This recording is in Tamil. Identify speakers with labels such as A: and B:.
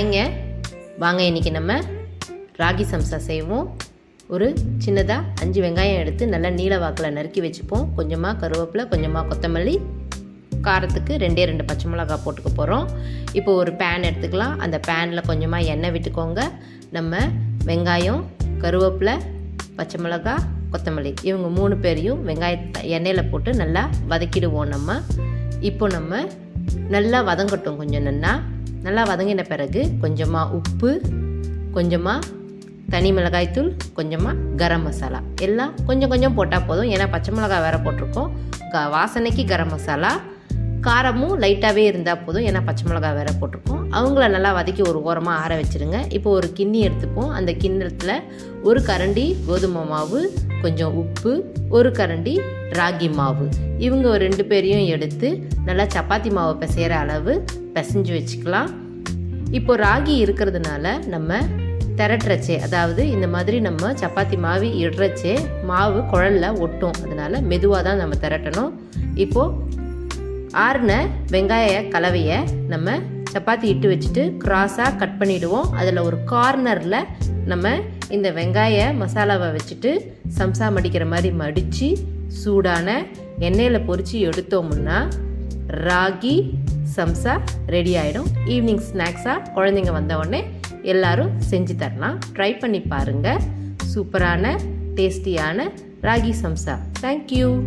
A: ஹாய்ங்க வாங்க இன்றைக்கி நம்ம ராகி சம்சா செய்வோம். ஒரு சின்னதாக அஞ்சு வெங்காயம் எடுத்து நல்லா நீல வாக்கில் நறுக்கி வச்சுப்போம். கொஞ்சமாக கருவேப்பிலை கொஞ்சமாக கொத்தமல்லி. காரத்துக்கு ரெண்டே ரெண்டு பச்சை மிளகா போட்டுக்க போகிறோம் இப்போ ஒரு பேன் எடுத்துக்கலாம். அந்த பேனில் கொஞ்சமாக எண்ணெய் விட்டுக்கோங்க. நம்ம வெங்காயம் கருவேப்பிலை பச்சை மிளகா கொத்தமல்லி. இவங்க மூணு பேரையும் வெங்காயத்தை எண்ணெயில் போட்டு நல்லா வதக்கிடுவோம் நம்ம. இப்போ நம்ம நல்லா வதங்கட்டும் கொஞ்சம் நல்லா நல்லா வதங்கின பிறகு கொஞ்சமாக உப்பு கொஞ்சமாக தனி மிளகாய்த்தூள் கொஞ்சமாக கரம் மசாலா. எல்லாம் கொஞ்சம் கொஞ்சம் போட்டால் போதும். ஏன்னா பச்சை மிளகாய் வேறு போட்டிருக்கோம். க வாசனைக்கு கரம் மசாலா காரமும் லைட்டாகவே இருந்தால் போதும். ஏன்னா பச்சை மிளகாய் வேறு போட்டிருக்கோம். அவங்கள நல்லா வதக்கி ஒரு ஓரமாக ஆற வச்சுருங்க. இப்போ ஒரு கிண்ணி எடுத்துப்போம். அந்த கிண்ணத்தில் ஒரு கரண்டி கோதுமை மாவு கொஞ்சம் உப்பு ஒரு கரண்டி ராகி மாவு. இவங்க ஒரு ரெண்டு பேரையும் எடுத்து நல்லா சப்பாத்தி மாவு பிசைகிற அளவு பிசைஞ்சு வச்சுக்கலாம். இப்போ ராகி இருக்கிறதுனால நம்ம திரட்டுறச்சே அதாவது இந்த மாதிரி நம்ம சப்பாத்தி மாவு இடுறச்சே மாவு குழல்ல ஒட்டும். அதனால மெதுவாக தான் நம்ம திரட்டணும். இப்போது ஆறுன வெங்காய கலவையை நம்ம சப்பாத்தி இட்டு வச்சுட்டு க்ராஸாக கட் பண்ணிவிடுவோம் அதில் ஒரு கார்னரில் நம்ம இந்த வெங்காய மசாலாவை வச்சுட்டு சம்சா மடிக்கிற மாதிரி மடித்து சூடான எண்ணெயில் பொரித்து எடுத்தோம்னா ராகி சம்சா ரெடி ஆகிடும் ஈவினிங் ஸ்நாக்ஸாக குழந்தைங்க வந்த உடனே எல்லாரும் செஞ்சு தரலாம். ட்ரை பண்ணி பாருங்கள் சூப்பரான டேஸ்டியான ராகி சம்சா. தேங்க்யூ